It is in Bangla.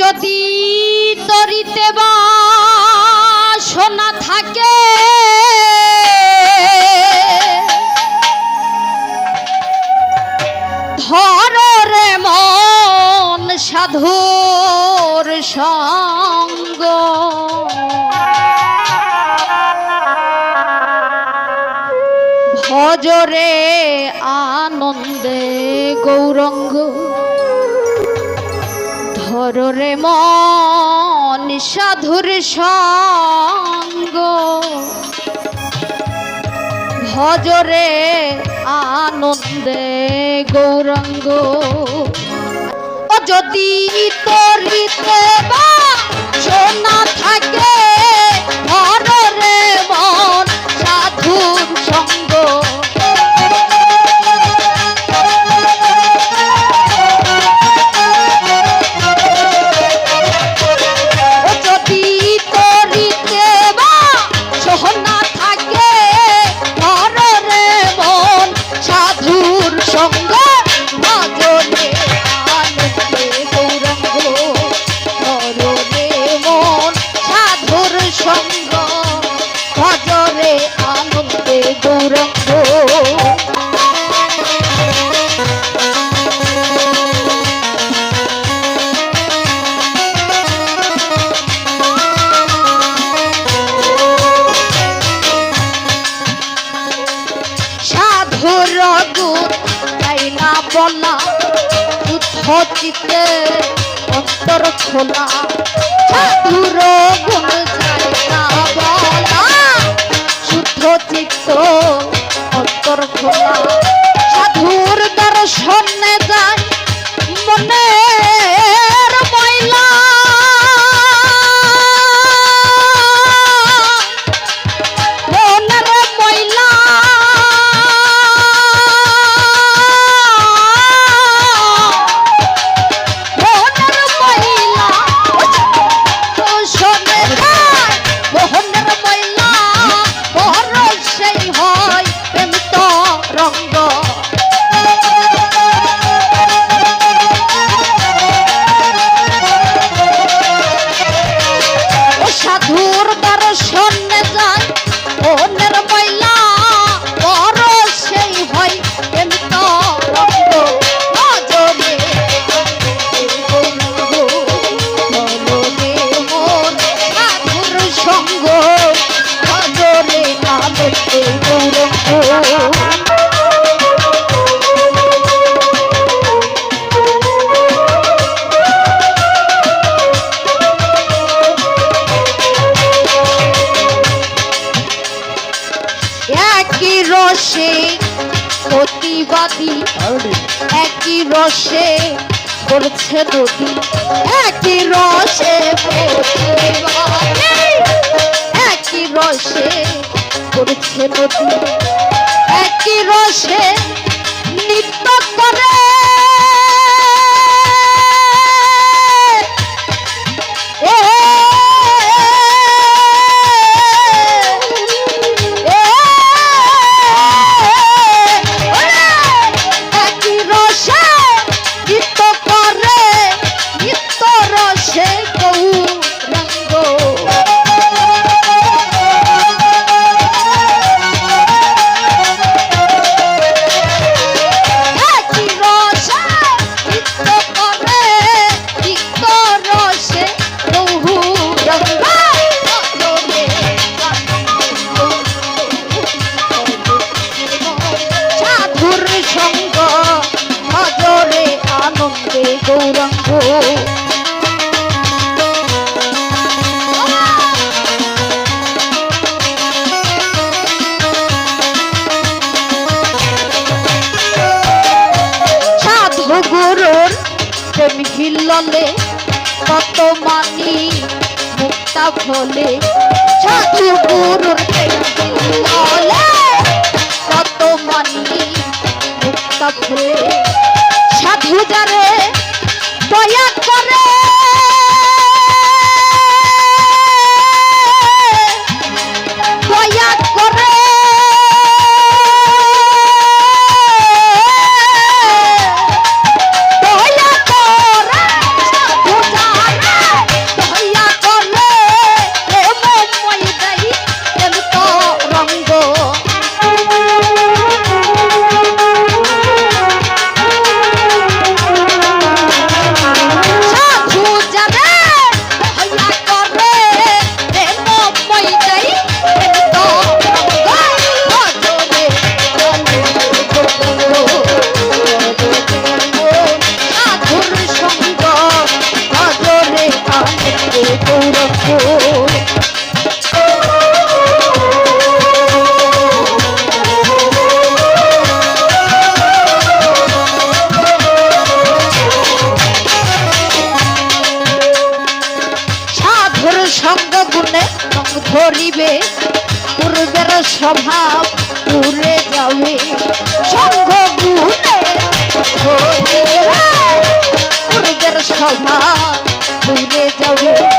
যদি তরিতে বা সোনা থাকে ধর মন সাধুর সঙ্গ। ভজরে আনন্দে গৌরঙ্গ ধরে মন সাধুর সঙ্গ। ভজরে আনন্দে গৌরঙ্গ। যদি তরিতে বা সোনা থাকে গুণ তাই না বলা? চিতে অন্তর খোলা। সাধুর গুণ চাই না বলা। শুদ্ধ চিত্ত অন্তর খোলা। সাধুর দর্শনে যায় মনের একই রসে প্রতিবাদী একই রসে করছে নদী। একই রসে একই রসে করছে নদী। একই রসে নৃত্য করে গৌরঙ্গ। সাধু গুরুর প্রেম হিললে কত মানি মুক্তা ফলে। সাধু গুরুর প্রেম হিললে কত মানি মুক্তা ফলে। স্বভাব উড়ে যাবে। সঙ্গ গুণে উড়ে স্বভাব উড়ে যাবে।